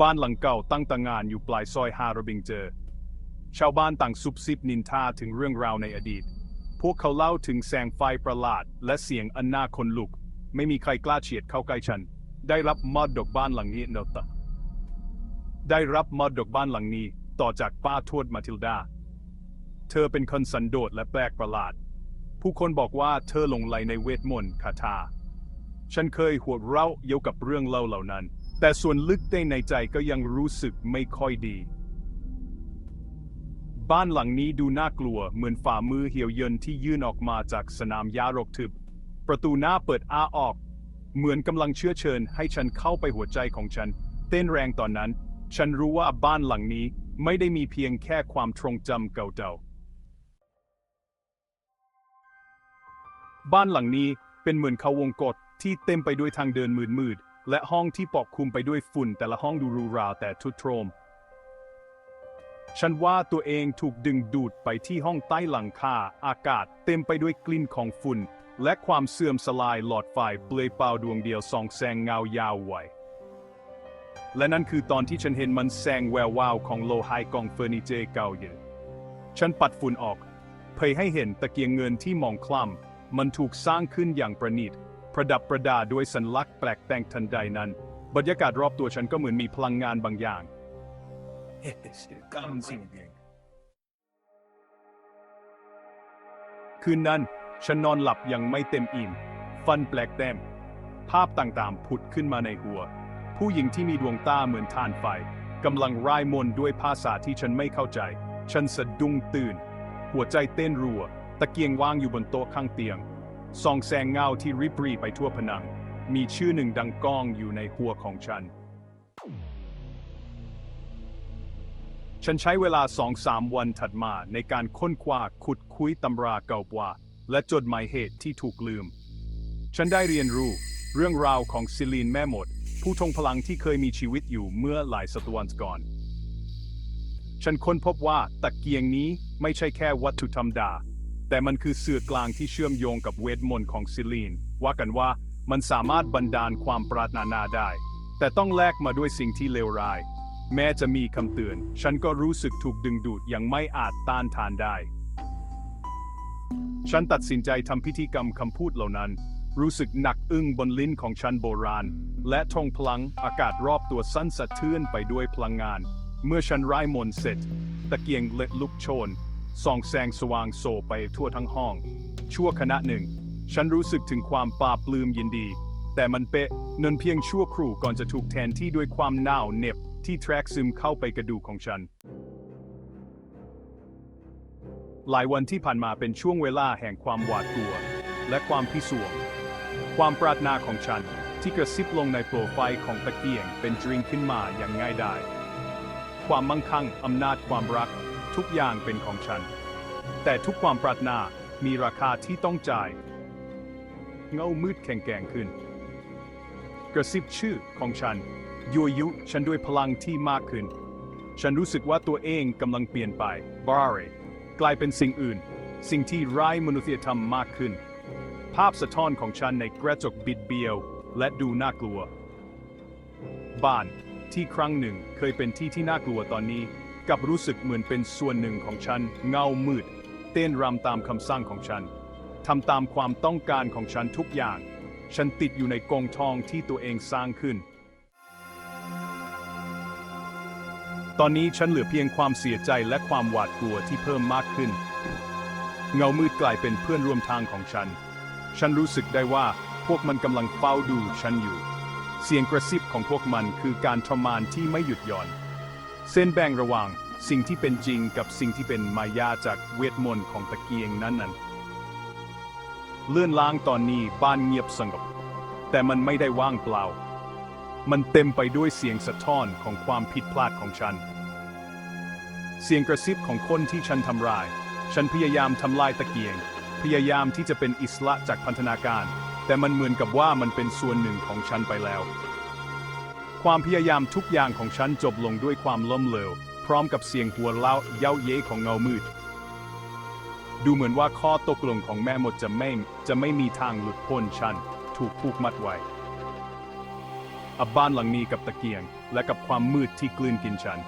บ้านหลังเก่าตั้งตางานอยู่ปลายซอยฮาระบิงเจอ ชาวบ้านต่างซุบซิบนินทาถึงเรื่องราวในอดีต พวกเขาเล่าถึงแสงไฟประหลาด และเสียงอันน่าขนลุก ไม่มีใครกล้าเฉียดเข้าใกล้ฉัน ได้รับมอดดกบ้านหลังนี้เนตะได้รับมอดดกบ้านหลังนี้ ต่อจากป้าทวดมาทิลดา เธอเป็นคนสันโดษและแปลกประหลาด ผู้คนบอกว่าเธอหลงไหลในเวทมนต์คาถา ฉันเคยหัวเราะเกี่ยวกับเรื่องเล่าเหล่านั้น แต่ส่วนลึกในใจก็ยังรู้สึกไม่ค่อยดี บ้านหลังนี้ดูน่ากลัวเหมือนฝ่ามือเหี่ยวเยินที่ยื่นออกมาจากสนามหญ้ารกทึบ ประตูหน้าเปิดอ้าออก เหมือนกำลังเชื้อเชิญให้ฉันเข้าไปหัวใจของฉัน เต้นแรงตอนนั้น ฉันรู้ว่าบ้านหลังนี้ไม่ได้มีเพียงแค่ความทรงจำเก่าๆ บ้านหลังนี้เป็นเหมือนเขาวงกฏที่เต็มไปด้วยทางเดินมืดๆ และห้องที่ปกคลุมไปด้วยฝุ่นแต่ละห้องดูรูราแต่ทุดโทรม ฉันว่าตัวเองถูกดึงดูดไปที่ห้องใต้หลังคาอากาศเต็มไปด้วยกลิ่นของฝุ่น และความเสื่อมสลายหลอดไฟเปลยเปล่าดวงเดียวส่องแสงเงายาวไวและนั่นคือตอนที่ฉันเห็นมันแสงแวววาวของโลหะกองเฟอร์นิเจอร์เก่าเย็นฉันปัดฝุ่นออก เผยให้เห็นตะเกียงเงินที่มองคล้ำมันถูกสร้างขึ้นอย่างประณีต ประดับประดาด้วยสัญลักษณ์แปลกแต่งทันใดนั้น บรรยากาศรอบตัวฉันก็เหมือนมีพลังงานบางอย่าง คืนนั้น ฉันนอนหลับยังไม่เต็มอิ่ม ฟันแปลกแต้มภาพต่างๆ ผุดขึ้นมาในหัว ผู้หญิงที่มีดวงตาเหมือนทานไฟกำลังร่ายมนด้วยภาษาที่ฉันไม่เข้าใจ ฉันสะดุ้งตื่น หัวใจเต้นรัว ตะเกียงวางอยู่บนโต๊ะข้างเตียง ส่องแสงเงาที่ริบหรีไปทั่วผนัง มีชื่อหนึ่งดังก้องอยู่ในหัวของฉัน ฉันใช้เวลาสองสามวันถัดมาในการค้นคว้าขุดคุยตำราเก่ากว่า และจดหมายเหตุที่ถูกลืม ฉันได้เรียนรู้เรื่องราวของซิลีนแม่หมด ผู้ทรงพลังที่เคยมีชีวิตอยู่เมื่อหลายศตวรรษก่อน ฉันค้นพบว่าตะเกียงนี้ไม่ใช่แค่วัตถุธรรมดา แต่มันคือสื่อกลางที่เชื่อมโยงกับเวทมนต์ของซิลีน ว่ากันว่ามันสามารถบันดาลความปรารถนาได้ แต่ต้องแลกมาด้วยสิ่งที่เลวร้าย แม้จะมีคำเตือน ฉันก็รู้สึกถูกดึงดูดอย่างไม่อาจต้านทานได้ ฉันตัดสินใจทำพิธีกรรมคำพูดเหล่านั้น รู้สึกหนักอึ้งบนลิ้นของฉันโบราณ และทงพลังอากาศรอบตัวสั้นสะเทือนไปด้วยพลังงาน เมื่อฉันไร่ายมนต์เสร็จ ตะเกียงเล็ดลุกโชน ส่องแสงสว่างโซไปทั่วทั้งห้อง ชั่วขณะหนึ่ง ฉันรู้สึกถึงความปลาบปลื้มยินดี แต่มันเป๊ะเนินเพียงชั่วครู่ก่อนจะถูกแทนที่ด้วยความหนาวเหน็บที่แทรกซึมเข้าไปกระดูกของฉัน หลายวันที่ผ่านมาเป็นช่วงเวลาแห่งความหวาดกลัว และความพิศวง ความปรารถนาของฉันที่กระซิบลงในโปรไฟล์ของตะเกียงเป็นดริงขึ้นมาอย่างง่ายดายความมั่งคั่งอำนาจความรัก ทุกอย่างเป็นของฉัน แต่ทุกความปรารถนามีราคาที่ต้องจ่าย เงามืดแข็งแกร่งขึ้น กระซิบชื่อของฉันยั่วยุฉันด้วยพลังที่มากขึ้น ฉันรู้สึกว่าตัวเองกำลังเปลี่ยนไปบาร์เรกลายเป็นสิ่งอื่น สิ่งที่ไร้มนุษยธรรมมากขึ้น ภาพสะท้อนของฉันในกระจกบิดเบี้ยว และดูน่ากลัว บ้านที่ครั้งหนึ่งเคยเป็นที่ที่น่ากลัวตอนนี้ กับรู้สึกเหมือนเป็นส่วนหนึ่งของฉัน เงามืด เต้นรำตามคำสั่งของฉันทำตามความต้องการของฉันทุกอย่าง ฉันติดอยู่ในกองทองที่ตัวเองสร้างขึ้น ตอนนี้ฉันเหลือเพียงความเสียใจและความหวาดกลัวที่เพิ่มมากขึ้น เงามืดกลายเป็นเพื่อนร่วมทางของฉัน ฉันรู้สึกได้ว่าพวกมันกำลังเฝ้าดูฉันอยู่ เสียงกระซิบของพวกมันคือการทรมานที่ไม่หยุดหย่อน เส้นแบ่งระหว่างสิ่งที่เป็นจริงกับสิ่งที่เป็นมายาจากเวทมนต์ของตะเกียงนั้นนั้นเลื่อนล้างตอนนี้บ้านเงียบสงบ แต่มันไม่ได้ว่างเปล่า มันเต็มไปด้วยเสียงสะท้อนของความผิดพลาดของฉัน เสียงกระซิบของคนที่ฉันทำร้าย ฉันพยายามทำลายตะเกียง พยายามที่จะเป็นอิสระจากพันธนาการ แต่มันเหมือนกับว่ามันเป็นส่วนหนึ่งของฉันไปแล้ว ความพยายามทุกอย่างของฉันจบลงด้วยความล้มเหลว พร้อมกับเสียงหัวเล่าเย้าเย้ของเงามืด ดูเหมือนว่าข้อตกลงของแม่หมดจะไม่จะไม่มีทางหลุดพ้นฉัน ถูกผูกมัดไว้อับบ้านหลังนี้กับตะเกียง และกับความมืดที่กลืนกินฉัน